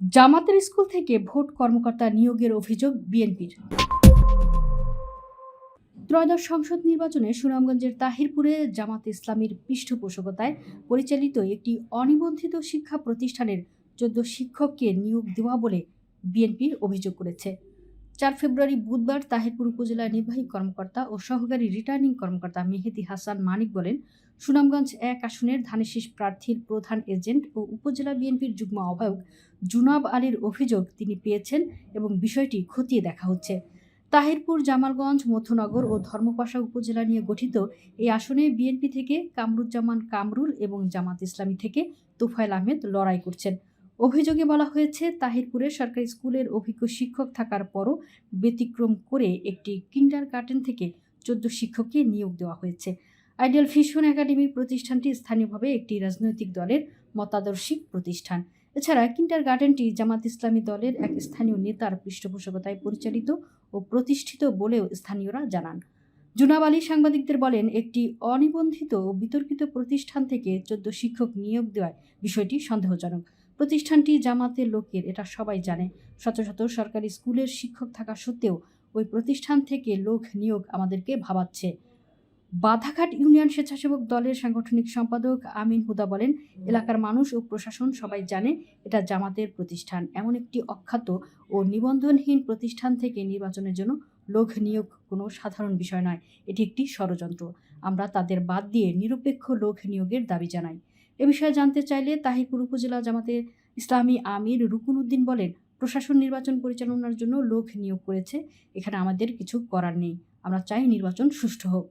জামাতের স্কুল থেকে ভোট কর্মকর্তা নিয়োগের অভিযোগ বিএনপির। ত্রয়োদশ সংসদ নির্বাচনে সুনামগঞ্জের তাহিরপুরে জামাত ইসলামীর পৃষ্ঠপোষকতায় পরিচালিত একটি অনিবন্ধিত শিক্ষা প্রতিষ্ঠানের চোদ্দ শিক্ষককে নিয়োগ দেওয়া বলে বিএনপির অভিযোগ করেছে। চার ফেব্রুয়ারি বুধবার তাহিরপুর উপজেলা নির্বাহী কর্মকর্তা ও সহকারী রিটার্নিং কর্মকর্তা মেহেদি হাসান মানিক বলেন, সুনামগঞ্জ এক আসনের ধানেশীষ প্রার্থীর প্রধান এজেন্ট ও উপজেলা বিএনপির যুগ্ম আহ্বায়ক জুনাব আলীর অভিযোগ তিনি পেয়েছেন এবং বিষয়টি খতিয়ে দেখা হচ্ছে। তাহিরপুর, জামালগঞ্জ মধ্যনগর ও ধর্মপাশা উপজেলা নিয়ে গঠিত এই আসনে বিএনপি থেকে কামরুজ্জামান কামরুল এবং জামাত ইসলামী থেকে তুফাইল আহমেদ লড়াই করছেন। অভিযোগে বলা হয়েছে, তাহিরপুরে সরকারি স্কুলের অভিজ্ঞ শিক্ষক থাকার পরও ব্যতিক্রম করে একটি কিন্ডার গার্ডেন থেকে চোদ্দ শিক্ষককে নিয়োগ দেওয়া হয়েছে। আইডিয়াল ফিশন একাডেমি প্রতিষ্ঠানটি স্থানীয়ভাবে একটি রাজনৈতিক দলের মতাদর্শিক প্রতিষ্ঠান। এছাড়া কিন্ডার গার্ডেনটি জামাত ইসলামী দলের এক স্থানীয় নেতার পৃষ্ঠপোষকতায় পরিচালিত ও প্রতিষ্ঠিত বলেও স্থানীয়রা জানান। জুনাব আলী সাংবাদিকদের বলেন, একটি অনিবন্ধিত ও বিতর্কিত প্রতিষ্ঠান থেকে চোদ্দ শিক্ষক নিয়োগ দেওয়ায় বিষয়টি সন্দেহজনক। প্রতিষ্ঠানটি জামাতের লোকের, এটা সবাই জানে। শত শত সরকারি স্কুলের শিক্ষক থাকা সত্ত্বেও ওই প্রতিষ্ঠান থেকে লোক নিয়োগ আমাদেরকে ভাবাচ্ছে। বাধাঘাট ইউনিয়ন স্বেচ্ছাসেবক দলের সাংগঠনিক সম্পাদক আমিন হুদা বলেন, এলাকার মানুষ ও প্রশাসন সবাই জানে এটা জামাতের প্রতিষ্ঠান। এমন একটি অখ্যাত ও নিবন্ধনহীন প্রতিষ্ঠান থেকে নির্বাচনের জন্য লোক নিয়োগ কোনো সাধারণ বিষয় নয়, এটি একটি ষড়যন্ত্র। আমরা তাদের বাদ দিয়ে নিরপেক্ষ লোক নিয়োগের দাবি জানাই। এ বিষয়ে জানতে চাইলে তাহিরপুর উপজেলা জামাতে ইসলামী আমির রুকুন উদ্দিন বলেন, প্রশাসন নির্বাচন পরিচালনার জন্য লোক নিয়োগ করেছে, এখানে আমাদের কিছু করার নেই। আমরা চাই নির্বাচন সুষ্ঠু হোক।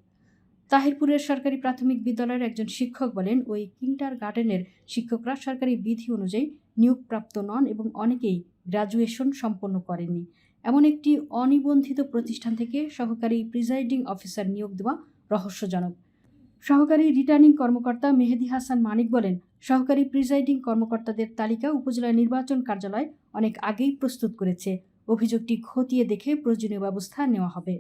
তাহিরপুরের সরকারি প্রাথমিক বিদ্যালয়ের একজন শিক্ষক বলেন, ওই কিন্টার গার্ডেনের শিক্ষকরা সরকারি বিধি অনুযায়ী নিয়োগপ্রাপ্ত নন এবং অনেকেই গ্র্যাজুয়েশন সম্পন্ন করেননি। এমন একটি অনিবন্ধিত প্রতিষ্ঠান থেকে সহকারী প্রিজাইডিং অফিসার নিয়োগ দেওয়া রহস্যজনক। সহকারী রিটার্নিং কর্মকর্তা মেহেদি হাসান মানিক বলেন, সহকারী প্রিজাইডিং কর্মকর্তাদের তালিকা উপজেলা নির্বাচন কার্যালয় অনেক আগেই প্রস্তুত করেছে। অভিযোগটি খতিয়ে দেখে প্রয়োজনীয় ব্যবস্থা নেওয়া হবে।